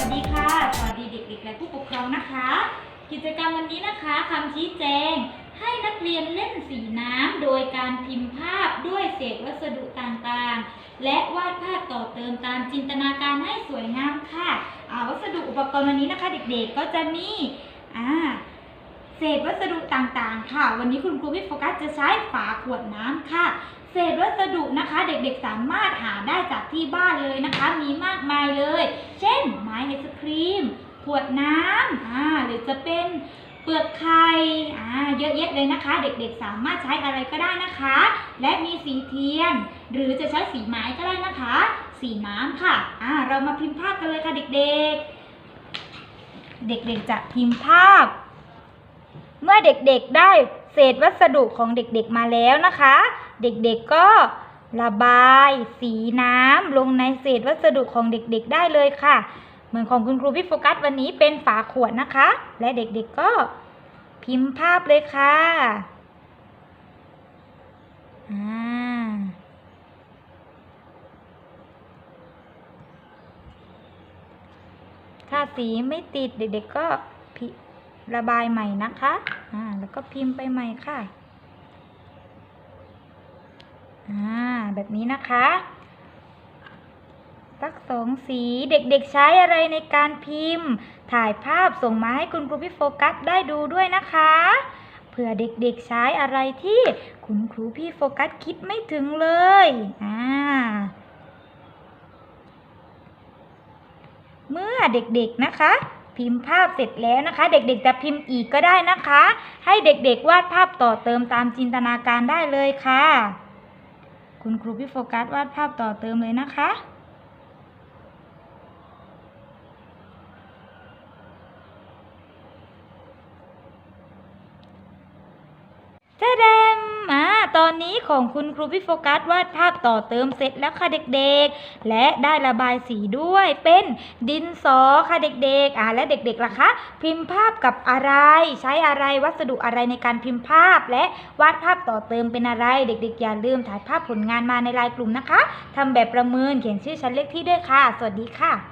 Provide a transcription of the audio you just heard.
ัสดีค่ะ สวัสดีเด็กๆและผู้ปกครองนะคะ กิจกรรมวันนี้นะคะคำชี้แจง ให้นักเรียนเล่นสีน้ำโดยการพิมพ์ภาพด้วยเศษวัสดุต่างๆ และวาดภาพต่อเติมตามจินตนาการให้สวยงามค่ะอาวัสดุอุปกรณ์วันนี้นะคะ เด็กๆก็จะมีอ่าเศษวัสดุต่างๆ ค่ะ วันนี้คุณครูพี่โฟกัสจะใช้ฝาขวดน้ำค่ะ เศษวัสดุนะคะ เด็กๆสามารถหาได้จากที่บ้านเลยนะคะ มีมากมายเลย เช่น ไม้ไอศครีม ขวดน้ำอ่าหรือจะเป็นเปลือกไข่อ่าเยอะแยะเลยนะคะ เด็กๆสามารถใช้อะไรก็ได้นะคะ และมีสีเทียน หรือจะใช้สีไม้ก็ได้นะคะ สีน้ำค่ะอ่าเรามาพิมพ์ภาพกันเลยค่ะเด็กๆ เด็กๆจะพิมพ์ภาพ เมื่อเด็กๆได้เศษวัสดุของเด็กๆมาแล้วนะคะ เด็กๆก็ระบาย สีน้ำลงในเศษวัสดุของเด็กๆได้เลยค่ะ เหมือนของคุณครูพี่โฟกัสวันนี้เป็นฝาขวดนะคะ และเด็กๆก็พิมพ์ภาพเลยค่ะอ่าถ้าสีไม่ติดเด็กๆก็พิระบายใหม่นะคะอ่าแล้วก็พิมพ์ไปใหม่ค่ะอ่าแบบนี้นะคะ สักสองสีเด็กๆใช้อะไรในการพิมพ์ ถ่ายภาพส่งมาให้คุณครูพี่โฟกัสได้ดูด้วยนะคะเผื่อเด็กๆใช้อะไรที่คุณครูพี่โฟกัสคิดไม่ถึงเลยอ่าเมื่อเด็กๆนะคะ พิมพ์ภาพเสร็จแล้วนะคะ เด็กๆจะพิมพ์อีกก็ได้นะคะ ให้เด็กๆวาดภาพต่อเติมตามจินตนาการได้เลยค่ะ คุณครูพี่โฟกัสวาดภาพต่อเติมเลยนะคะ เจเดมอ่าตอนนี้ของคุณครูพี่โฟกัสวาดภาพต่อเติมเสร็จแล้วค่ะเด็กๆ และได้ระบายสีด้วยเป็นดินสอค่ะเด็กๆ อ่าและเด็กๆล่ะคะ พิมพ์ภาพกับอะไร ใช้อะไรวัสดุอะไรในการพิมพ์ภาพ และวาดภาพต่อเติมเป็นอะไร เด็กๆ อย่าลืมถ่ายภาพผลงานมาในไลน์กลุ่มนะคะทำแบบประเมินเขียนชื่อชั้นเลขที่ด้วยค่ะ สวัสดีค่ะ